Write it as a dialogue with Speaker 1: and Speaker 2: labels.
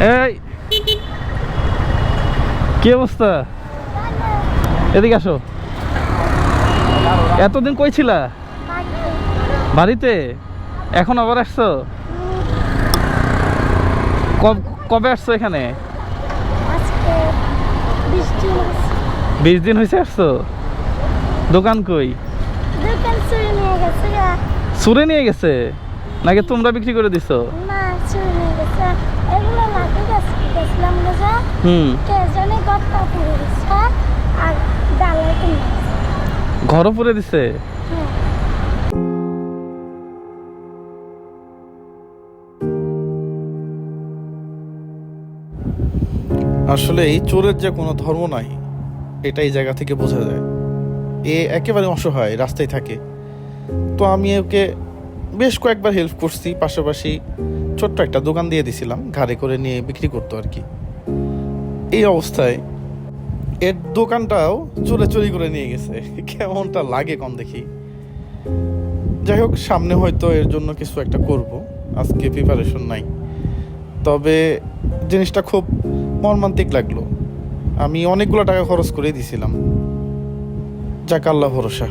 Speaker 1: এই! কি অবস্থা? এদিকে আসো। এতদিন কই ছিলা? বাড়িতে? এখন আবার আসছো? কব- আসছো এখানে? বিশ দিন হয়েছে। আসছো? দোকান কই?
Speaker 2: দোকান নিয়ে গেছে
Speaker 1: সুরে নিয়ে গেছে? নাকি তোমরা বিক্রি করে দিছো?
Speaker 2: না চুরি নিয়ে গেছে। গেছিলাম গেছে
Speaker 1: হুম।
Speaker 2: কে জানে গপ্পা পুড়ে গেছে আর ডালে কিনে গেছে
Speaker 1: ঘরও পুরে দিছে?
Speaker 2: হ্যাঁ।
Speaker 3: আসলে এই চোরের যে কোনো ধর্ম নাই এটা এই জায়গা থেকে বোঝা যায়। এ একেবারে অসহায় রাস্তায় থাকে। তো আমি ওকে বেশ কয়েকবার হেল্প করছি পাশাপাশি ছোট্ট একটা দোকান দিয়ে দিছিলাম, ঘাড়ে করে নিয়ে বিক্রি করতো আর কি। এই অবস্থায় এর দোকানটাও চোরে চুরি করে নিয়ে গেছে। কেমনটা লাগে কম দেখি। যাই হোক, সামনে হয়তো এর জন্য কিছু একটা করব। আজকে প্রিপারেশন নাই। তবে জিনিসটা খুব মর্মান্তিক লাগল। আমি অনেকগুলো টাকা খরচ করে দিছিলাম। যাক, আল্লাহ ভরসা।